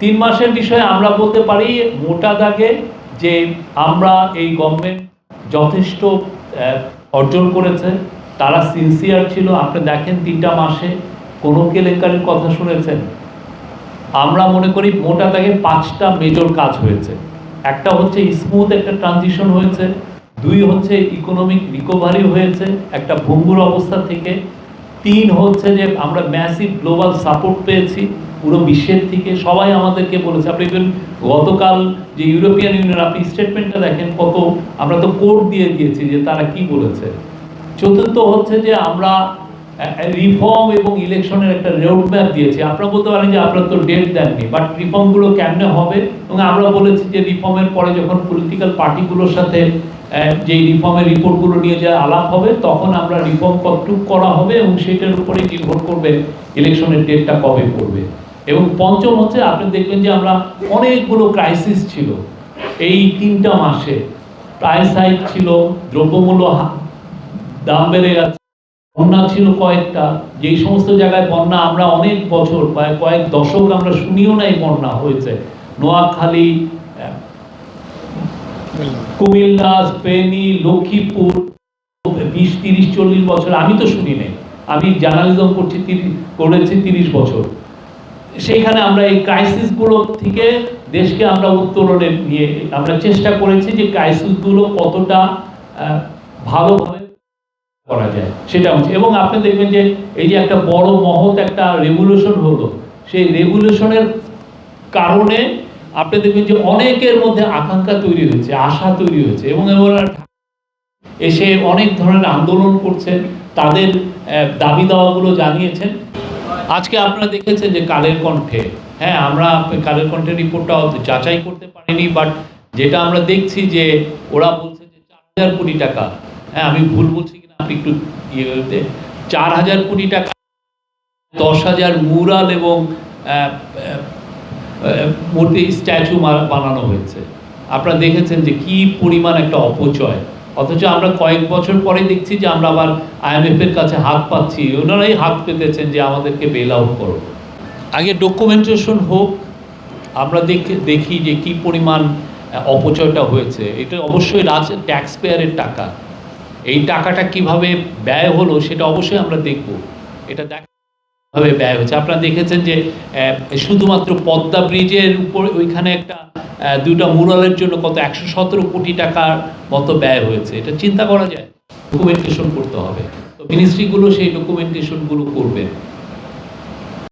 তিন মাসের বিষয়ে আমরা বলতে পারি, মোটা দাগে যে আমরা এই গভর্নমেন্ট যথেষ্ট অর্জন করেছে। তারা সিনসিয়ার ছিল। আপনি দেখেন তিনটা মাসে কোনো কেলেঙ্কারির কথা শুনেছেন। আমরা মনে করি মোটা দাগে পাঁচটা মেজর কাজ হয়েছে। একটা হচ্ছে স্মুথ একটা ট্রানজিশন হয়েছে। দুই হচ্ছে ইকোনমিক রিকভারি হয়েছে। একটা ভঙ্গুর অবস্থা থেকে তিন হচ্ছে যে আমরা ম্যাসিভ গ্লোবাল সাপোর্ট পেয়েছি, পুরো বিশ্বের থেকে। সবাই আমাদেরকে বলেছে, আপনি ইভেন গতকাল যে ইউরোপিয়ান ইউনিয়ন আপনি স্টেটমেন্টটা দেখেন কত, আমরা তো কোড দিয়ে দিয়েছি যে তারা কি বলেছে। চতুর্থ হচ্ছে যে আমরা রিফর্ম এবং ইলেকশনের একটা রোড ম্যাপ দিয়েছে। আপনারা বলতে পারেন যে আপনারা তো ডেট দেননি বাট রিফর্মগুলো কেমনে হবে? এবং আমরা বলেছি যে রিফর্মের পরে যখন পলিটিক্যাল পার্টিগুলোর সাথে যে রিফর্মের রিপোর্টগুলো নিয়ে যে আলাপ হবে, তখন আমরা রিফর্ম কতটুক করা হবে এবং সেটার উপরে নির্ভর করবে ইলেকশনের ডেটটা কবে পড়বে। এবং পঞ্চম হচ্ছে, আপনি দেখবেন যে আমরা অনেকগুলো ক্রাইসিস ছিল। এই তিনটা মাসে প্রাইস হাইক ছিল, দ্রব্যমূল্য দাম বেড়ে গেছে বন্যা ছিল কয়েকটা, যেই সমস্ত জায়গায় বন্যা আমরা অনেক বছর, প্রায় কয়েক দশক আমরা শুনিও নাই বন্যা হয়েছে। নোয়াখালী কুমিল্লা, ফেনী, লক্ষ্মীপুর, বিশ, তিরিশ, চল্লিশ বছর, আমি তো শুনি নাই। আমি জার্নালিজম করছি করেছি তিরিশ বছর। সেইখানে আমরা এই ক্রাইসিসগুলো থেকে দেশকে আমরা উত্তরণে নিয়ে আমরা চেষ্টা করেছি যে ক্রাইসিসগুলো কতটা ভালোভাবে করা যায়। সেটা হচ্ছে এবং আপনি দেখবেন যে এই যে একটা বড় মহৎ একটা রেভলিউশন হলো, সেই রেভলিউশনের কারণে আপনি দেখবেন যে অনেকের মধ্যে আকাঙ্ক্ষা তৈরি হয়েছে, আশা তৈরি হয়েছে এবং এসে অনেক ধরনের আন্দোলন করছেন, তাদের দাবি দাওয়াগুলো জানিয়েছেন। আজকে আপনারা দেখেছেন যে কালের কণ্ঠে হ্যাঁ আমরা কালের কণ্ঠের রিপোর্টটা যাচাই করতে পারিনি বাট যেটা আমরা দেখছি যে ওরা বলছে যে চার হাজার কোটি টাকা হ্যাঁ আমি ভুল বলছি একটু ইয়ে চার হাজার কোটি টাকা, দশ হাজার মুরাল এবং মূর্তি স্ট্যাচু বানানো হয়েছে। আপনারা দেখেছেন যে কি পরিমাণ একটা অপচয়। অথচ আমরা কয়েক বছর পরে দেখছি যে আমরা আবার আইএমএফ এর কাছে হাত পাচ্ছি। ওনারাই হাত পেতেছেন যে আমাদেরকে বেল আউট করো। আগে ডকুমেন্টেশন হোক, আমরা দেখি দেখি যে কি পরিমাণ অপচয়টা হয়েছে। এটা অবশ্যই রাজ ট্যাক্স পেয়ারের টাকা। এই টাকাটা কীভাবে ব্যয় হলো সেটা অবশ্যই আমরা দেখব। এটা দেখাভাবে ব্যয় হয়েছে আপনারা দেখেছেন যে শুধুমাত্র পদ্মা ব্রিজের উপর ওইখানে একটা দুইটা মুরালের জন্য কত একশো সতেরো কোটি টাকার মতো ব্যয় হয়েছে। এটা চিন্তা করা যায়। ডকুমেন্টেশন করতে হবে। তো মিনিস্ট্রিগুলো সেই ডকুমেন্টেশনগুলো করবেন